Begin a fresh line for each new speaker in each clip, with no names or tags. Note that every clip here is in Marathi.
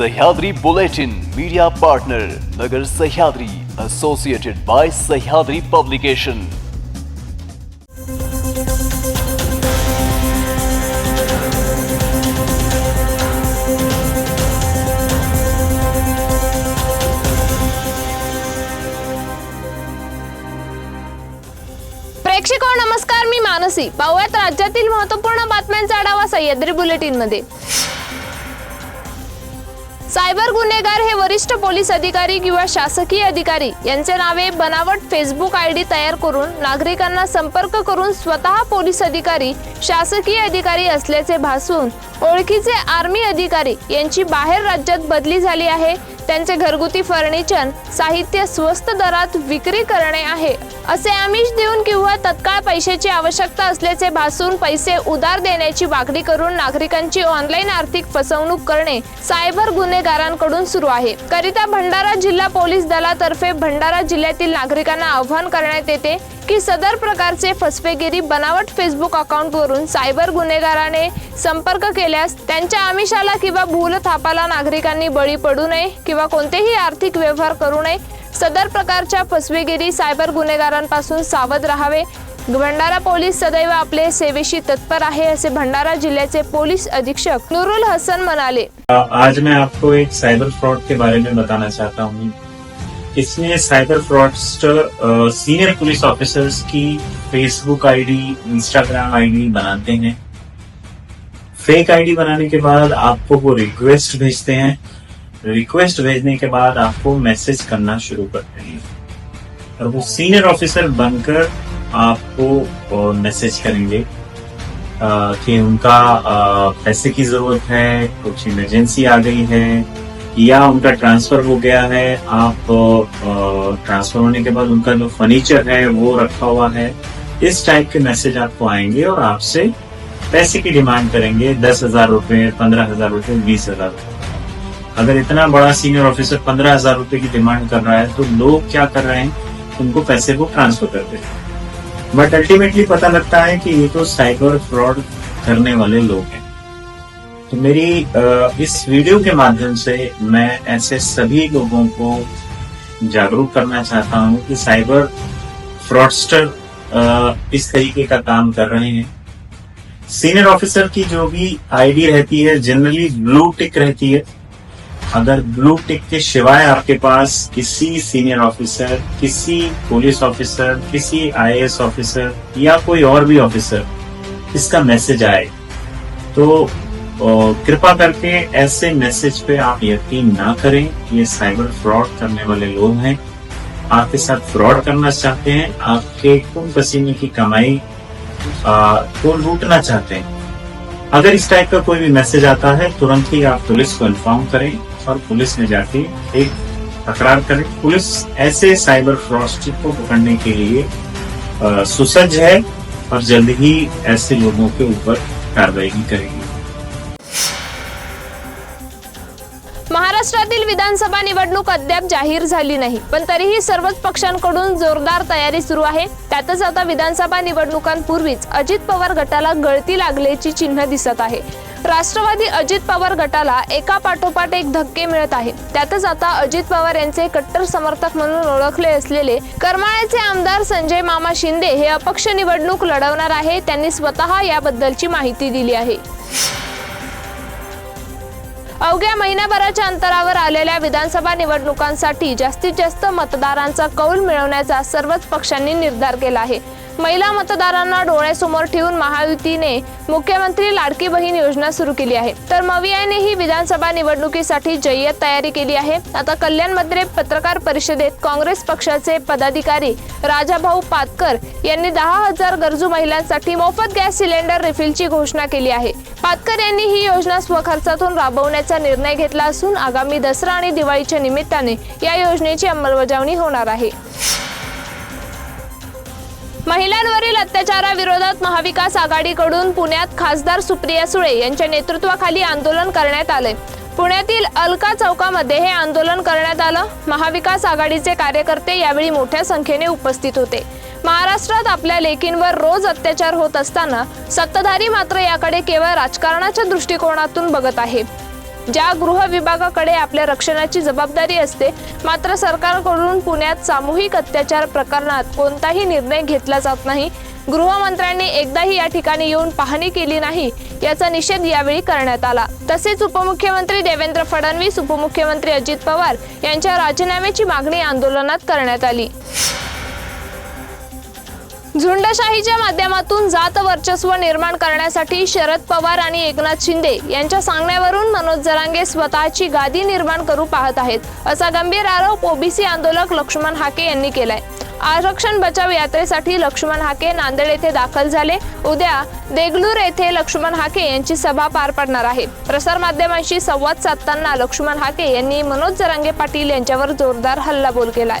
Sahyadri Bulletin media partner Nagar Sahyadri associated by Sahyadri publication
प्रेक्षको हो, नमस्कार मी मानसी. पाहूयात राज्यातील महत्त्वपूर्ण बातम्यांचा आढावा सह्याद्री बुलेटिनमध्ये सायबर गुन्हेगार हे वरिष्ठ पोलीस अधिकारी किंवा शासकीय अधिकारी. यांचे नावे बनावट फेसबुक आय डी तयार करून नागरिकांना संपर्क करून स्वतः पोलीस अधिकारी शासकीय अधिकारी असल्याचे भासून ओळखीचे आर्मी अधिकारी यांची बाहेर राज्यात बदली झाली आहे. त्यांचे घरगुती फर्निचर साहित्य स्वस्त दरात विक्री करणे आहे. असे आमिष देऊन किंवा तत्काळ पैशाची आवश्यकता असल्याचे भासून पैसे उधार देण्याची वागणी करून नागरिकांची ऑनलाईन आर्थिक फसवणूक करणे सायबर गुन्हेगारांकडून सुरू आहे. करिता भंडारा जिल्हा पोलीस दलातर्फे भंडारा जिल्ह्यातील नागरिकांना आव्हान करण्यात येते. की सदर प्रकारचे फसवेगिरी बनावट फेसबुक अकाउंटवरून सायबर गुन्हेगाराने संपर्क केल्यास त्यांच्या आमिषाला किंवा भूलथापाला नागरिकांनी बळी पडू नये किंवा कोणतेही आर्थिक व्यवहार करू नये सदर प्रकारच्या फसवेगिरी सायबर गुन्हेगारांपासून सावध राहावे. भंडारा पोलीस सदैव आपले सेवेशी तत्पर आहे असे भंडारा जिल्ह्याचे पोलीस अधीक्षक नुरुल हसन म्हणाले.
आज मैं आपको एक साइबर फ्रॉड के बारे में बताना चाहता हूँ। इसमें cyber fraudster senior police officers की फेसबुक आईडी इंस्टाग्राम आईडी बनाते हैं? फेक आईडी बनाने के बाद आपको वो रिक्वेस्ट भेजते हैं। रिक्वेस्ट भेजने के बाद आपको मैसेज करना शुरू करते हैं। और वो सीनियर ऑफिसर बनकर आपको मैसेज करेंगे कि उनका पैसे की ज़रूरत है, कुछ इमरजेंसी आ गई है या उनका ट्रांसफ़र हो गया है, आप ट्रांसफ़र होने के बाद उनका जो फर्नीचर है, वो रखा हुआ है। इस टाइप के मैसेज आपको आएँगे और आपसे पैसे की डिमांड करेंगे, दस हज़ार रुपए, पंद्रह हज़ार रुपए, बीस हज़ार रुपए। अगर इतना बड़ा सीनियर ऑफिसर पंद्रह हज़ार रुपए की डिमांड कर रहा है तो लोग क्या कर रहे हैं? उनको पैसे को ट्रांसफ़र कर देते हैं। बट अल्टीमेटली पता लगता है कि ये तो साइबर फ्रॉड करने वाले लोग हैं। तो मेरी इस वीडियो के माध्यम से मैं ऐसे सभी लोगों को जागरूक करना चाहता हूँ कि साइबर फ्रॉडस्टर इस तरीके का काम कर रहे हैं। सीनियर ऑफिसर की जो भी आईडी रहती है, जनरली ब्लू टिक रहती है। अगर ब्लू टिक के सिवाय आपके पास किसी सीनियर ऑफिसर, किसी पुलिस ऑफिसर, किसी आईएएस ऑफिसर या कोई और भी ऑफिसर, इसका मैसेज आए तो अ, कृपा करके ऐसे मैसेज पे आप यकीन ना करें कि ये साइबर फ्रॉड करने वाले लोग हैं। आपके साथ फ्रॉड करना चाहते हैं आपके खून पसीने की कमाई को लूटना चाहते हैं। अगर इस टाइप का कोई भी मैसेज आता है तुरंत ही आप पुलिस को इन्फॉर्म करें और पुलिस में जाके एक तकरार करें। पुलिस ऐसे साइबर फ्रॉडस्टर को पकड़ने के लिए सुसज्ज है और जल्द ही ऐसे लोगों के ऊपर कार्रवाई करेगी।
राज्यातील विधानसभा निवडणूक अद्याप जाहीर झाली नाही. पण तरीही सर्वच पक्षांकडून जोरदार तयारी सुरू आहे. त्यातच आता विधानसभा निवडणुकांपूर्वीच अजित पवार गटाला गळती लागल्याची चिन्ह दिसत आहे. राष्ट्रवादी अजित पवार गटाला एका पाठोपाठ एक धक्के मिळत आहे त्यातच आता अजित पवार यांचे कट्टर समर्थक म्हणून ओळखले असलेले करमाळ्याचे आमदार संजय मामा शिंदे हे अपक्ष निवडणूक लढवणार आहे. त्यांनी स्वतः याबद्दलची माहिती दिली आहे. अवघ्या महिन्याभराच्या अंतरावर आलेल्या विधानसभा निवडणुकांसाठी जास्तीत जास्त मतदारांचा कौल मिळवण्याचा सर्वच पक्षांनी निर्धार केला आहे. महिला मतदारांना डोळ्यासमोर ठेवून महायुतीने मुख्यमंत्री लाडकी बहीण योजना सुरू केली आहे. तर मवियानेही विधानसभा निवडणुकीसाठी जय्यत तयारी केली आहे. आता कल्याणमध्ये पत्रकार परिषदेत काँग्रेस पक्षाचे पदाधिकारी राजाभाऊ पातकर यांनी दहा हजार गरजू महिलांसाठी मोफत गॅस सिलेंडर रिफिलची घोषणा केली आहे. पातकर यांनी ही योजना स्वखर्चातून राबवण्याचा निर्णय घेतला असून आगामी दसरा आणि दिवाळीच्या निमित्ताने या योजनेची अंमलबजावणी होणार आहे. महिलांवरील अत्याचाराविरोधात महाविकास आघाडीकडून पुण्यात खासदार सुप्रिया सुळे यांच्या नेतृत्वाखाली आंदोलन करण्यात आले पुण्यातील अलका चौकामध्ये हे आंदोलन करण्यात आलं. महाविकास आघाडीचे कार्यकर्ते यावेळी मोठ्या संख्येने उपस्थित होते. महाराष्ट्रात आपल्या लेकींवर रोज अत्याचार होत असताना सत्ताधारी मात्र याकडे केवळ राजकारणाच्या दृष्टिकोनातून बघत आहे. ज्या गृह विभागाकडे आपल्या रक्षणाची जबाबदारी असते मात्र सरकारकडून पुण्यात सामूहिक अत्याचार प्रकरणात कोणताही निर्णय घेतला जात नाही. गृहमंत्र्यांनी एकदाही या ठिकाणी येऊन पाहणी केली नाही याचा निषेध यावेळी करण्यात आला. तसेच उपमुख्यमंत्री देवेंद्र फडणवीस उपमुख्यमंत्री अजित पवार यांच्या राजीनाम्याची मागणी आंदोलनात करण्यात आली. झुंडशाहीच्या माध्यमातून जात वर्चस्व निर्माण करण्यासाठी शरद पवार आणि एकनाथ शिंदे यांच्या सांगण्यावरून मनोज जरांगे स्वतःची गादी निर्माण करू पाहत आहेत असा गंभीर आरोप ओबीसी आंदोलक लक्ष्मण हाके यांनी केलाय. आरक्षण बचाव यात्रेसाठी लक्ष्मण हाके नांदेड येथे दाखल झाले. उद्या देगलूर येथे लक्ष्मण हाके यांची सभा पार पडणार आहे. प्रसारमाध्यमांशी संवाद साधताना लक्ष्मण हाके यांनी मनोज जरांगे पाटील यांच्यावर जोरदार हल्लाबोल केलाय.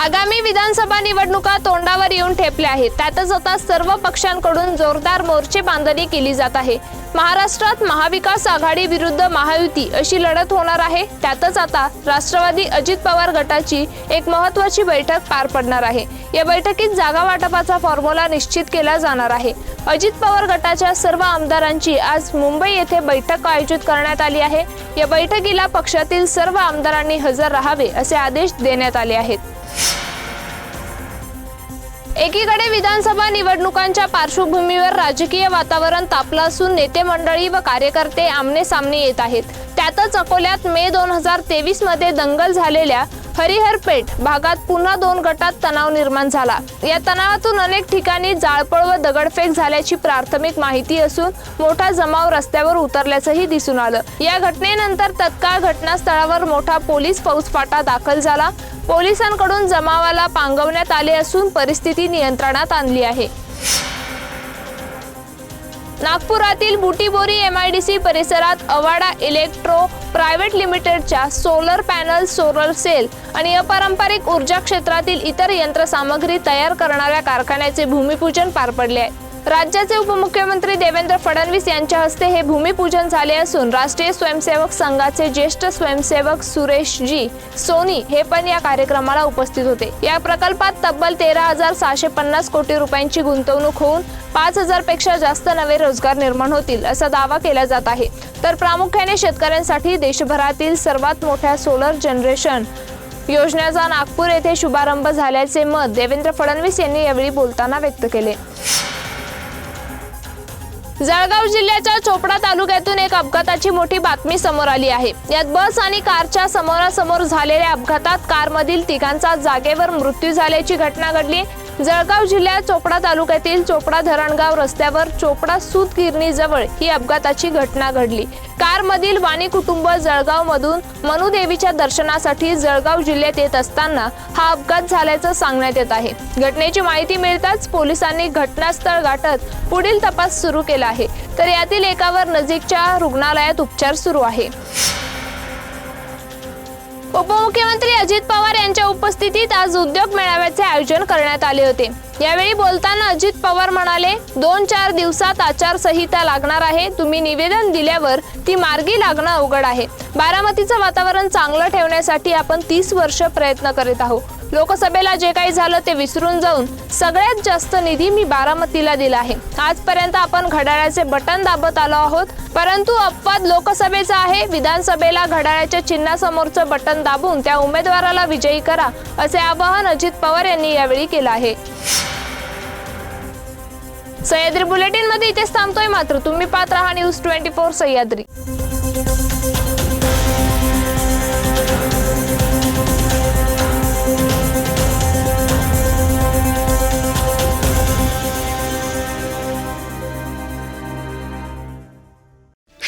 आगामी विधानसभा निवडणुका तोंडावर येऊन ठेपल्या आहेत. त्यातच आता सर्व पक्षांकडून जोरदार मोर्चे बांधणी केली जात आहे. महाराष्ट्रात महाविकास आघाडी विरुद्ध महायुती अशी लढत होणार आहे. त्यातच आता राष्ट्रवादी अजित पवार गटाची एक महत्वाची बैठक पार पडणार आहे. या बैठकीत जागा वाटपाचा फॉर्म्युला निश्चित केला जाणार आहे. अजित पवार गटाच्या सर्व आमदारांची आज मुंबई येथे बैठक आयोजित करण्यात आली आहे. या बैठकीला पक्षातील सर्व आमदारांनी हजर राहावे असे आदेश देण्यात आले आहेत. एकीकडे विधानसभा निवडणुकांच्या पार्श्वभूमीवर राजकीय वातावरण तापलं असून नेते मंडळी व कार्यकर्ते आमने सामने येत आहेत. त्यातच अकोल्यात मे दोन हजार तेवीसमध्ये दंगल झालेल्या हरिहरपेठ भागात पुन्हा दोन गटात तणाव निर्माण झाला. या तणावातून अनेक ठिकाणी जाळपळ व दगडफेक झाल्याची प्राथमिक माहिती असून मोठा जमाव रस्त्यावर उतरल्याचंही दिसून आलं. या घटनेनंतर तत्काळ घटनास्थळावर मोठा पोलीस फौजफाटा दाखल झाला. पोलिसांकडून जमावाला पांगवण्यात आले असून परिस्थिती नियंत्रणात आणली आहे. नागपुरातील Butibori M I D C परिसरात अवाडा इलेक्ट्रो प्रायव्हेट लिमिटेडच्या सोलर पॅनल सोलर सेल आणि अपारंपरिक ऊर्जा क्षेत्रातील इतर यंत्रसामग्री तयार करणाऱ्या कारखान्याचे भूमिपूजन पार पडले आहे. राज्याचे उपमुख्यमंत्री देवेंद्र फडणवीस यांच्या हस्ते हे भूमिपूजन झाले असून राष्ट्रीय स्वयंसेवक संघाचे ज्येष्ठ स्वयंसेवक सुरेश जी सोनी हे पण या कार्यक्रमाला उपस्थित होते. या प्रकल्पात तब्बल तेरा हजार सहाशे पन्नास कोटी रुपयांची गुंतवणूक होऊन पाच हजारपेक्षा जास्त नवे रोजगार निर्माण होतील असा दावा केला जात आहे. तर प्रामुख्याने शेतकऱ्यांसाठी देशभरातील सर्वात मोठ्या सोलर जनरेशन योजनेचा नागपूर येथे शुभारंभ झाल्याचे मत देवेंद्र फडणवीस यांनी यावेळी बोलताना व्यक्त केले. जळगाव जिल्ह्याच्या चोपडा तालुक्यातून एक अपघाताची मोठी बातमी समोर आली आहे. यात बस आणि कारच्या समोरासमोर झालेल्या अपघातात कारमधील तिघांचा जागेवर मृत्यू झाल्याची घटना घडली. जळगाव जिल्ह्यात चोपडा तालुक्यातील चोपडा धरणगाव रस्त्यावर चोपडा सूत गिरणीजवळ ही अपघाताची घटना घडली. कारमधील वाणी कुटुंब जळगाव मधून मनुदेवीच्या दर्शनासाठी जळगाव जिल्ह्यात येत असताना हा अपघात झाल्याचं सांगण्यात येत आहे. घटनेची माहिती मिळताच पोलिसांनी घटनास्थळ गाठत पुढील तपास सुरू केला आहे. तर यातील एकावर नजीकच्या रुग्णालयात उपचार सुरू आहे. उपमुख्यमंत्री अजित पवार यांच्या उपस्थितीत आज उद्योग मेळाव्याचे आयोजन करण्यात आले होते. यावेळी बोलताना अजित पवार म्हणाले दोन चार दिवसात आचारसंहिता लागणार आहे. तुम्ही निवेदन दिल्यावर ती मार्गी लागणं अवघड आहे. बारामतीचं वातावरण चांगलं ठेवण्यासाठी आपण तीस वर्ष प्रयत्न करीत आहोत. लोकसभेला जे काही झालं ते विसरून जाऊन सगळ्यात जास्त निधी मी बारामतीला दिला आहे. आजपर्यंत आपण घड्याळाचे बटन दाबत आलो आहोत परंतु अपवाद लोकसभेचा आहे. विधानसभेला घड्याळाच्या चिन्हासमोरचं बटन दाबून त्या उमेदवाराला विजयी करा असे आवाहन अजित पवार यांनी यावेळी केलं आहे. सह्याद्री बुलेटिनमध्ये इथेच थांबतोय मात्र तुम्ही पाहत राहा न्यूज ट्वेंटी फोर सह्याद्री.